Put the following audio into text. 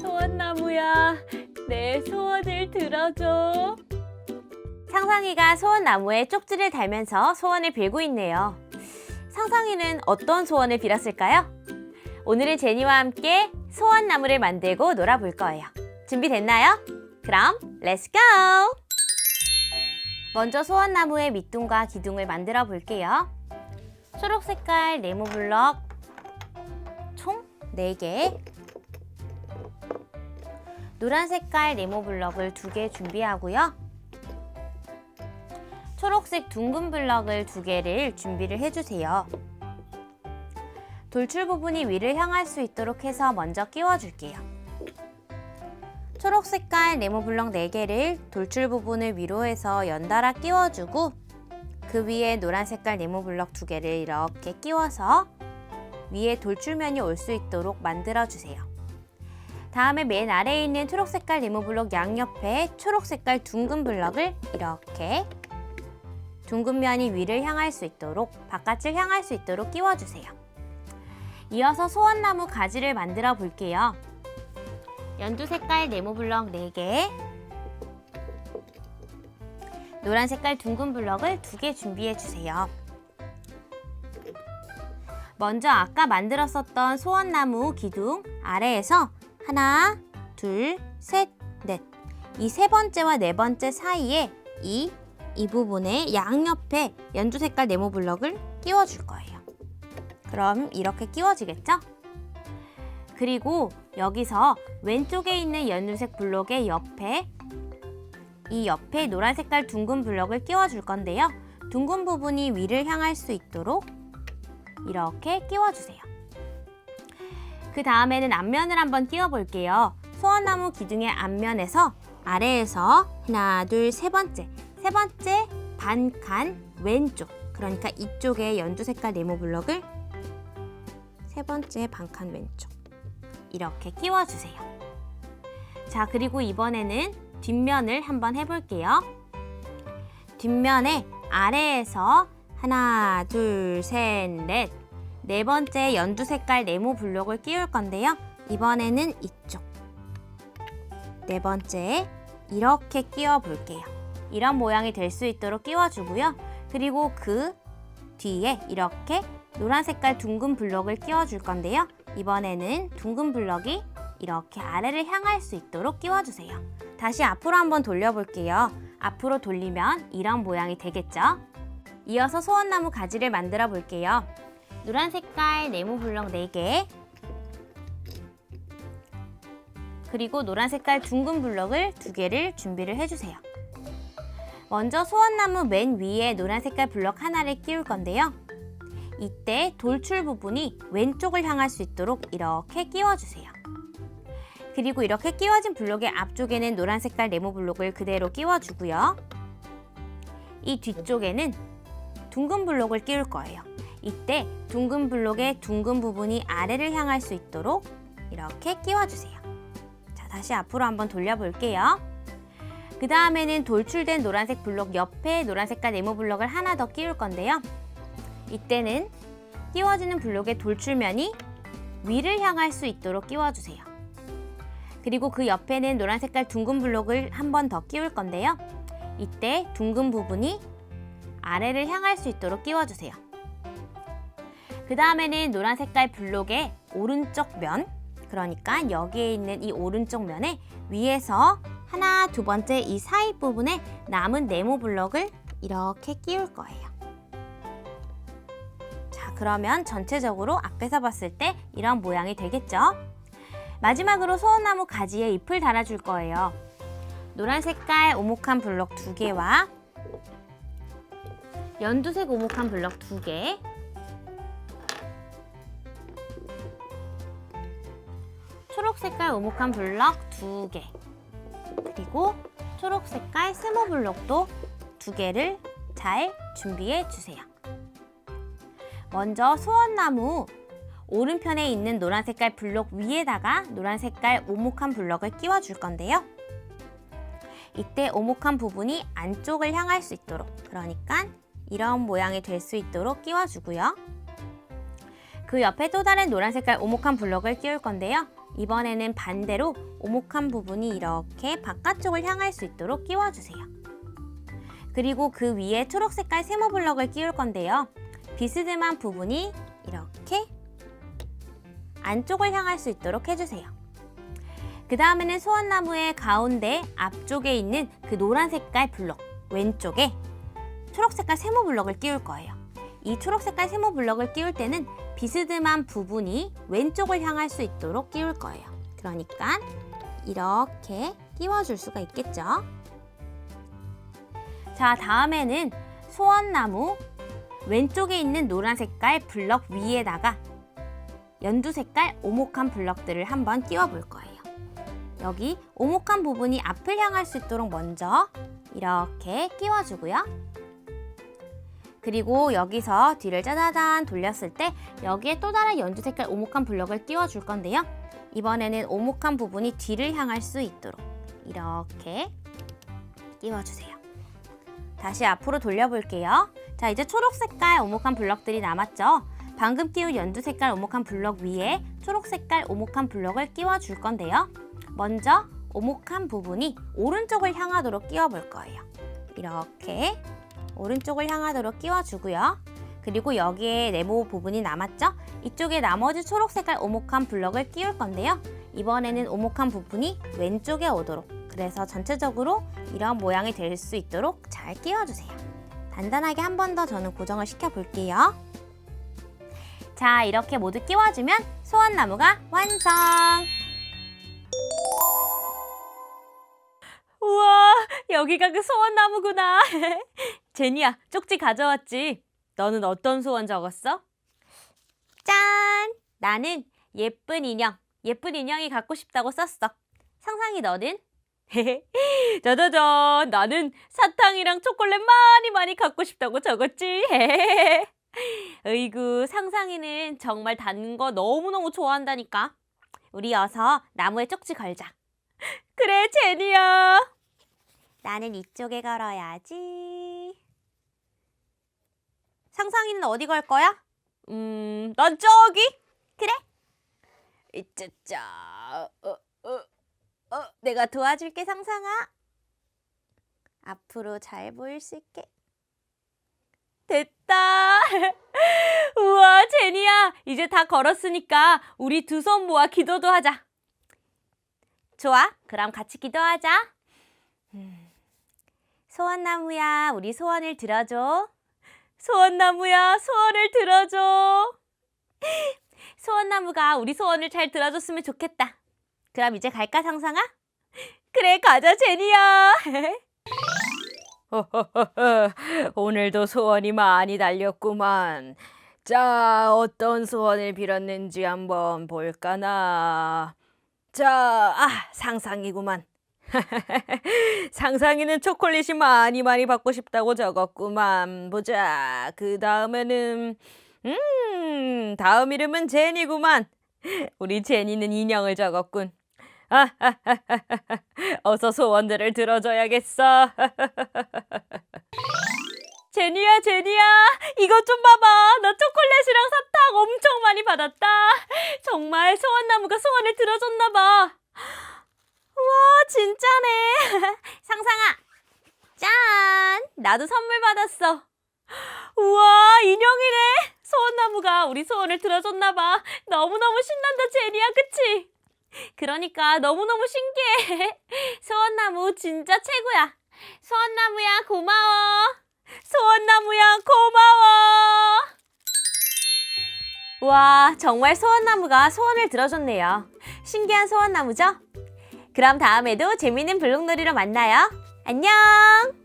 소원나무야, 내 소원을 들어줘. 상상이가 소원나무에 쪽지를 달면서 소원을 빌고 있네요. 상상이는 어떤 소원을 빌었을까요? 오늘은 제니와 함께 소원나무를 만들고 놀아볼 거예요. 준비됐나요? 그럼 렛츠 고! 먼저 소원나무의 밑둥과 기둥을 만들어 볼게요. 초록 색깔 네모 블럭 총 4개 노란 색깔 네모 블럭을 2개 준비하고요. 초록색 둥근 블럭을 2개를 준비를 해주세요. 돌출 부분이 위를 향할 수 있도록 해서 먼저 끼워줄게요. 초록 색깔 네모 블럭 4개를 돌출 부분을 위로 해서 연달아 끼워주고 그 위에 노란 색깔 네모 블럭 2개를 이렇게 끼워서 위에 돌출면이 올 수 있도록 만들어주세요. 다음에 맨 아래에 있는 초록 색깔 네모 블럭 양옆에 초록 색깔 둥근 블럭을 이렇게 둥근 면이 위를 향할 수 있도록 바깥을 향할 수 있도록 끼워주세요. 이어서 소원나무 가지를 만들어 볼게요. 연두 색깔 네모 블럭 4개 노란 색깔 둥근 블럭을 2개 준비해 주세요. 먼저 아까 만들었었던 소원나무 기둥 아래에서 하나, 둘, 셋, 넷. 이 세 번째와 네 번째 사이에 이, 이 부분에 양옆에 연두 색깔 네모 블럭을 끼워줄 거예요. 그럼 이렇게 끼워지겠죠? 그리고 여기서 왼쪽에 있는 연두색 블록의 옆에 이 옆에 노란 색깔 둥근 블럭을 끼워줄 건데요. 둥근 부분이 위를 향할 수 있도록 이렇게 끼워주세요. 그 다음에는 앞면을 한번 끼워 볼게요. 소원나무 기둥의 앞면에서 아래에서 하나, 둘, 세 번째, 세 번째 반칸 왼쪽, 그러니까 이쪽에 연두 색깔 네모 블럭을 세 번째 반칸 왼쪽 이렇게 끼워주세요. 자, 그리고 이번에는 뒷면을 한번 해볼게요. 뒷면에 아래에서 하나, 둘, 셋, 넷. 네 번째 연두 색깔 네모 블록을 끼울 건데요. 이번에는 이쪽. 네 번째 이렇게 끼워 볼게요. 이런 모양이 될 수 있도록 끼워주고요. 그리고 그 뒤에 이렇게 노란 색깔 둥근 블록을 끼워줄 건데요. 이번에는 둥근 블럭이 이렇게 아래를 향할 수 있도록 끼워주세요. 다시 앞으로 한번 돌려볼게요. 앞으로 돌리면 이런 모양이 되겠죠? 이어서 소원나무 가지를 만들어 볼게요. 노란 색깔 네모 블럭 4개 그리고 노란 색깔 둥근 블럭을 2개를 준비를 해주세요. 먼저 소원나무 맨 위에 노란 색깔 블럭 하나를 끼울 건데요. 이때 돌출 부분이 왼쪽을 향할 수 있도록 이렇게 끼워주세요. 그리고 이렇게 끼워진 블록의 앞쪽에는 노란 색깔 네모 블록을 그대로 끼워주고요. 이 뒤쪽에는 둥근 블록을 끼울 거예요. 이때 둥근 블록의 둥근 부분이 아래를 향할 수 있도록 이렇게 끼워주세요. 자, 다시 앞으로 한번 돌려볼게요. 그 다음에는 돌출된 노란색 블록 옆에 노란 색깔 네모 블록을 하나 더 끼울 건데요. 이때는 끼워지는 블록의 돌출면이 위를 향할 수 있도록 끼워주세요. 그리고 그 옆에는 노란 색깔 둥근 블록을 한 번 더 끼울 건데요. 이때 둥근 부분이 아래를 향할 수 있도록 끼워주세요. 그 다음에는 노란 색깔 블록의 오른쪽 면, 그러니까 여기에 있는 이 오른쪽 면에 위에서 하나, 두 번째 이 사이 부분에 남은 네모 블록을 이렇게 끼울 거예요. 자, 그러면 전체적으로 앞에서 봤을 때 이런 모양이 되겠죠? 마지막으로 소원나무 가지에 잎을 달아줄 거예요. 노란 색깔 오목한 블럭 두 개와 연두색 오목한 블럭 두 개, 초록 색깔 오목한 블럭 두 개, 그리고 초록 색깔 스모 블럭도 두 개를 잘 준비해 주세요. 먼저 소원나무 오른편에 있는 노란 색깔 블록 위에다가 노란 색깔 오목한 블럭을 끼워 줄 건데요. 이때 오목한 부분이 안쪽을 향할 수 있도록 그러니까 이런 모양이 될 수 있도록 끼워 주고요. 그 옆에 또 다른 노란 색깔 오목한 블럭을 끼울 건데요. 이번에는 반대로 오목한 부분이 이렇게 바깥쪽을 향할 수 있도록 끼워주세요. 그리고 그 위에 초록 색깔 세모 블럭을 끼울 건데요. 비스듬한 부분이 이렇게 안쪽을 향할 수 있도록 해주세요. 그 다음에는 소원나무의 가운데 앞쪽에 있는 그 노란 색깔 블럭 왼쪽에 초록 색깔 세모 블럭을 끼울 거예요. 이 초록 색깔 세모 블럭을 끼울 때는 비스듬한 부분이 왼쪽을 향할 수 있도록 끼울 거예요. 그러니까 이렇게 끼워줄 수가 있겠죠. 자, 다음에는 소원나무 왼쪽에 있는 노란 색깔 블럭 위에다가 연두 색깔 오목한 블럭들을 한번 끼워 볼 거예요. 여기 오목한 부분이 앞을 향할 수 있도록 먼저 이렇게 끼워주고요. 그리고 여기서 뒤를 짜자잔 돌렸을 때 여기에 또 다른 연두 색깔 오목한 블럭을 끼워줄 건데요. 이번에는 오목한 부분이 뒤를 향할 수 있도록 이렇게 끼워주세요. 다시 앞으로 돌려볼게요. 자, 이제 초록 색깔 오목한 블럭들이 남았죠? 방금 끼운 연두 색깔 오목한 블럭 위에 초록 색깔 오목한 블럭을 끼워줄 건데요. 먼저 오목한 부분이 오른쪽을 향하도록 끼워볼 거예요. 이렇게 오른쪽을 향하도록 끼워주고요. 그리고 여기에 네모 부분이 남았죠? 이쪽에 나머지 초록 색깔 오목한 블럭을 끼울 건데요. 이번에는 오목한 부분이 왼쪽에 오도록 그래서 전체적으로 이런 모양이 될 수 있도록 잘 끼워주세요. 단단하게 한 번 더 저는 고정을 시켜 볼게요. 자, 이렇게 모두 끼워주면 소원나무가 완성! 우와, 여기가 그 소원나무구나. 제니야, 쪽지 가져왔지? 너는 어떤 소원 적었어? 짠! 나는 예쁜 인형, 예쁜 인형이 갖고 싶다고 썼어. 상상이 너는? 짜자잔, 나는 사탕이랑 초콜릿 많이 많이 갖고 싶다고 적었지. 으이구, 상상이는 정말 단 거 너무너무 좋아한다니까. 우리 어서 나무에 쪽지 걸자. 그래, 제니야. 나는 이쪽에 걸어야지. 상상이는 어디 걸 거야? 음, 난 저기. 그래. 이짜짜. 어, 어. 어, 내가 도와줄게, 상상아. 앞으로 잘 보일 수 있게. 됐다. 우와, 제니야. 이제 다 걸었으니까 우리 두 손 모아 기도도 하자. 좋아. 그럼 같이 기도하자. 음, 소원나무야, 우리 소원을 들어줘. 소원나무야, 소원을 들어줘. 소원나무가 우리 소원을 잘 들어줬으면 좋겠다. 그럼 이제 갈까, 상상아? 그래, 가자, 제니야. 오늘도 소원이 많이 달렸구만. 자, 어떤 소원을 빌었는지 한번 볼까나. 자, 아, 상상이구만. 상상이는 초콜릿이 많이 많이 받고 싶다고 적었구만. 보자. 그 다음에는, 음, 다음 이름은 제니구만. 우리 제니는 인형을 적었군. 아, 어서 소원들을 들어줘야겠어. 제니야, 제니야, 이것 좀 봐봐. 나 초콜릿이랑 사탕 엄청 많이 받았다. 정말 소원나무가 소원을 들어줬나 봐. 우와, 진짜네. 상상아! 짠! 나도 선물 받았어. 우와, 인형이네. 소원나무가 우리 소원을 들어줬나 봐. 너무너무 신난다, 제니야, 그치? 그러니까 너무너무 신기해. 소원나무 진짜 최고야. 소원나무야, 고마워. 소원나무야, 고마워. 와, 정말 소원나무가 소원을 들어줬네요. 신기한 소원나무죠? 그럼 다음에도 재밌는 블록놀이로 만나요. 안녕!